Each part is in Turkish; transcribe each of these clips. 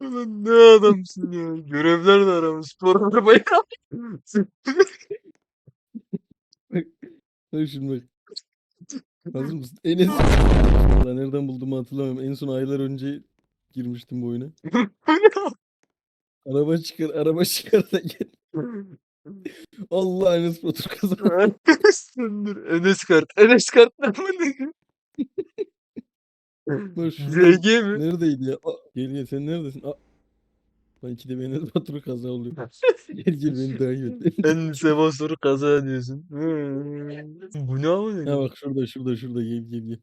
Ulan ne adamsın ya. Görevler de aramış. Spor arabayı Bak şimdi bak. Hazır mısın? Enes. Valla nereden bulduğumu hatırlamıyorum. En son aylar önce girmiştim bu oyuna. Araba çıkar, araba çıkar da gel. Allah Enes Batur kazandı. Söndür. Enes kart. Enes kart ne bu ne? Bak şurada- ZG mi? Neredeydi ya? Aa, gel gel sen neredesin? Aa. Lan ikide bir Enes Batur kaza oluyor. Gel gel beni takip et. En semaforu kaza diyorsun. Bu ne ama Ha bak şurada şurada şurada gel gel gel.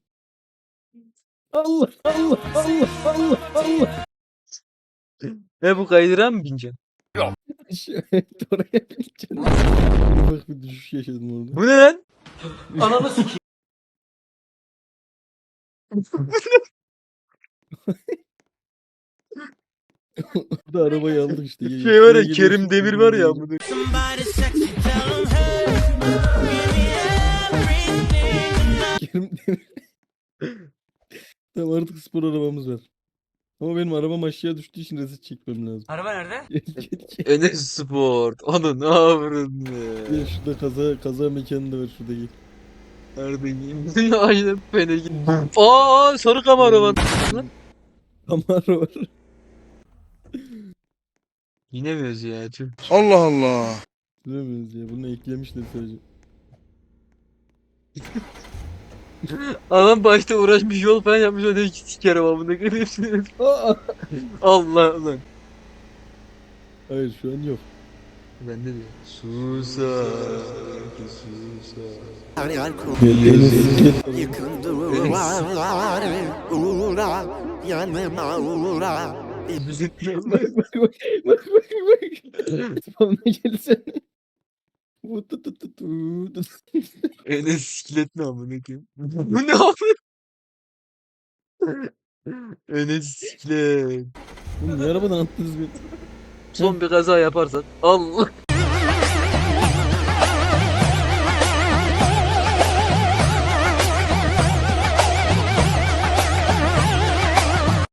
Allah Allah Allah Allah Allah. Ne bu kaydıran mı bineceksin? Aşağı oraya bineceğim. Ufak bir düşüş yaşadım orada. Bu ne lan? Ananı sikeyim. Burada arabayı aldık işte. Şey var ya Kerim Demir var ya. amına. Kerim Demir. tamam artık spor arabamız var. Ama benim arabam aşağı düştüğü için reset çekmem lazım. Araba nerede? Gel gel gel. Enes Sport. Onu ne yapırdın Gel ya? şurada kaza kaza mekanı da var şurada gel. Neredeyim? Aynen penegi. Aa sarı kamera var. Camaro var. Yine mi ya? Tüh. Allah Allah. Bilemeyiz ya bunu eklemişler sadece. Adam başta uğraşmış yol falan yapmış o dedi ki sikerim amına koyayım hepsini. Aa! Allah lan. Hayır şu an yok. Bende de. Susa. Susa. Uğra yanıma uğra. bak bak bak bak bak bak. Spawn'a gelsene. Bu tut tut tut tut. Enes siklet ne amına koyayım? Bu ne amına? Enes siklet. Oğlum niye arabadan attınız beni? Son bir kaza yaparsan Allah.